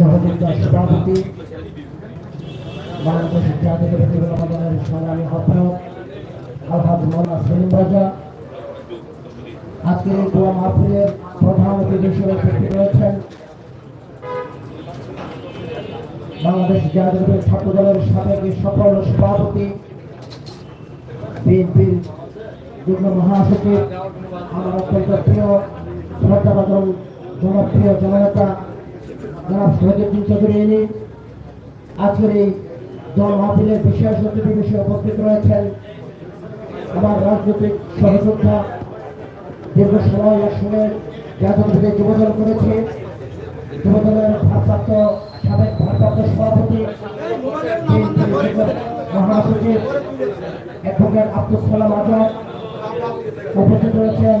সহযোগিতা প্রধান অতিথি হিসেবে উপস্থিত রয়েছেন বাংলাদেশ জাতীয় ছাত্র দলের সাবেক সফল সভাপতি মহাসচিব আমার অত্যন্ত প্রিয়, শ্রদ্ধাভাজন, জনপ্রিয় জননেতা জনাব শহীদুদ্দিন চৌধুরী ইনি আজকের এই দল মাহফিলের বিশেষ অতিথি বিষয়ে উপস্থিত রয়েছেন আমার রাজনৈতিক সহযোদ্ধা দীর্ঘ সময় একসঙ্গে জাতীয় থেকে যুবদল করেছে। যুবদলের ভারপ্রাপ্ত সাবেক ভারপ্রাপ্ত সভাপতি মহাসচিব অ্যাডভোকেট আব্দুল সালাম আজাদ উপস্থিত রয়েছেন।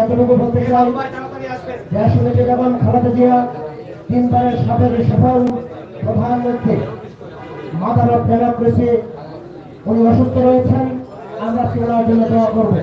শুধু এতটুকু বলতে চাই। যে আসলে যেমন খালেদা জিয়া তিনবারের সাবেক সফল প্রধানমন্ত্রী মাদারত ডেমোক্রেসি উনি অসুস্থ রয়েছেন আমরা ওনার জন্য দোয়া করব।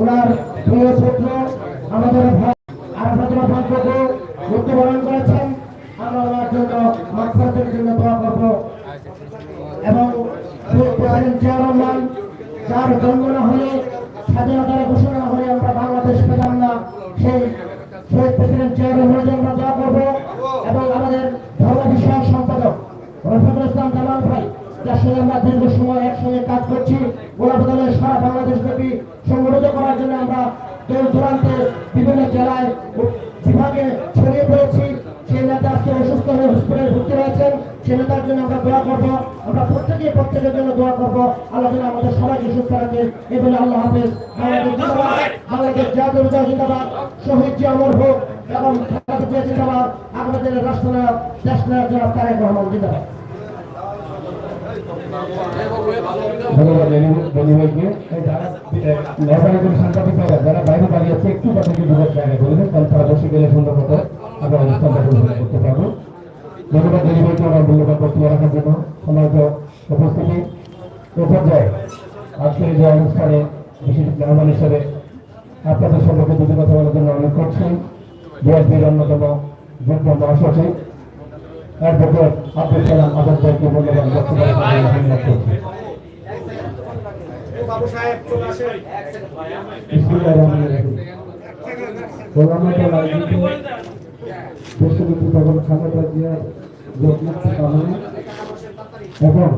ওনার প্রিয় পুত্র আমাদের আরাফাতুল ভাগ্যকে মৃত্যুবরণ করেছেন আমরা ওনার জন্য মাফরাতের জন্য দোয়া করব। এবং জিয়া যার জন্ম না হলে স্বাধীনতার ঘোষণা হলে আমরা সেই শহীদ প্রেসিডেন্ট চেয়ারম্যান রহমানের জন্য আমরা দোয়া করব এবং আমাদের ধর্ম বিষয়ক সম্পাদক রফিকুল ইসলাম জামাল ভাই, যার সঙ্গে আমরা দীর্ঘ সময় একসঙ্গে কাজ করছি। দলের সারা হসপিটালে ভর্তি রয়েছেন সেই নেতার জন্য আমরা দোয়া করব। আমরা প্রত্যেকে প্রত্যেকের জন্য দোয়া করব। আল্লাহ যেন আমাদের সবাইকে সুস্থ রাখে। এই বলে আল্লাহ হাফেজ। বাংলাদেশ জাতীয় জিন্দাবাদ। শহীদ জি অমর হোক এবং জিন্দাবাদ। আমাদের রাষ্ট্রনায়ক দেশ নায়ক জনাব তারেক রহমান জিন্দাবাদ। যারা বাইরে দাঁড়িয়ে আছে একটু তাদেরকে যুবক জায়গায় বলে দেন, কারণ তারা বসে গেলে সুন্দর মতো আমরা অনুষ্ঠানটা পরিচালনা করতে পারব ধন্যবাদকে আমার মূল্যবান বক্তব্য রাখার জন্য সময়ত উপস্থিতি। এ পর্যায়ে আজকের যে অনুষ্ঠানে বিশেষ মেহমান হিসেবে আপনাদের সম্পর্কে দুটি কথা বলার জন্য অনুরোধ করছি। বিএসপির অন্যতম যুগ্ম মহাসচিব অ্যাডভোকেট আব্দুল কালাম আজাদ ভাইকে মূল্যবান বক্তব্য রাখার করছি। বেগম খালেদা এবং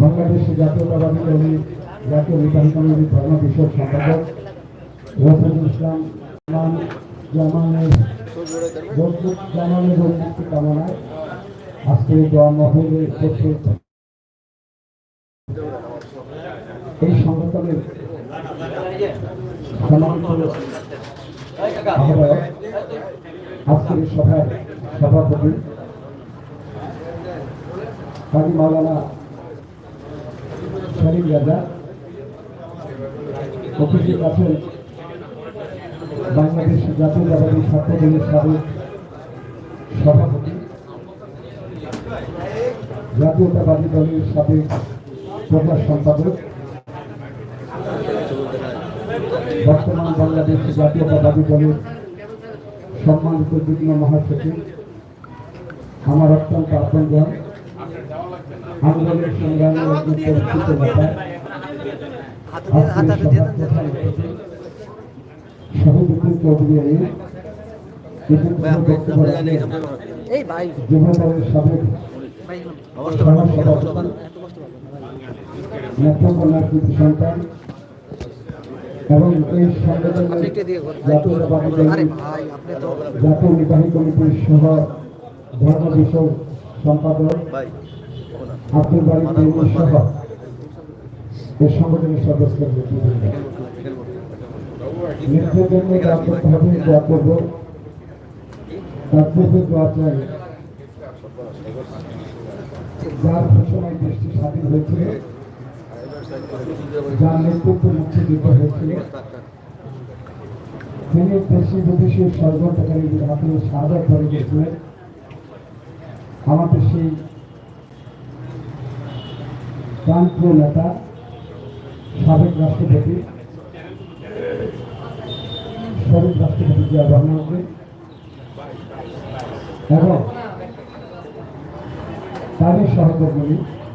বাংলাদেশ জাতীয়তাবাদী দলের জাতীয় নির্বাহী কমিটির ধর্ম বিষয়ক সম্পাদক রফিকুল ইসলাম জামান জামানের জামানের যোগমুক্তি কামনায় আজকে দোয়া মহলে উপস্থিত। এই সংগঠনের আজকের সভার সভাপতি কাজী মাওলানা শরীফ রাজা, উপস্থিত আছেন বাংলাদেশ জাতীয়তাবাদী ছাত্র দলের সাবেক সভাপতি, জাতীয়তাবাদী দলের সাবেক প্রধান সম্পাদক, বর্তমান বাংলাদেশ জাতীয়তাবাদী দলের সম্মানিত যুগ্ম মহাসচিব, আমার অত্যন্ত আপনজন আন্দোলনের এই ভাই। সাবেক সন্তান এবং এই জাতীয় নির্বাহী কমিটির সহ ধর্ম সম্পাদক আব্দুল বাড়ি তৈরি সহ এই সংগঠনের সদস্য নেতৃবৃন্দ নেতৃত্বের মধ্যে আত্মভাবে দোয়া করব তাৎপর্য দেওয়া চাই যার ঘোষণায় দেশটি স্বাধীন হয়েছিল যার নেতৃত্বে মুক্তিযুদ্ধ হয়েছিল তিনি দেশি বিদেশি ষড়যন্ত্রকারী হাতে করে গেছিলেন আমাদের সেই প্রান্তীয় নেতা সাবেক রাষ্ট্রপতি সাবেক রাষ্ট্রপতি জিয়া রহমানকে এবং তাদের সহকর্মী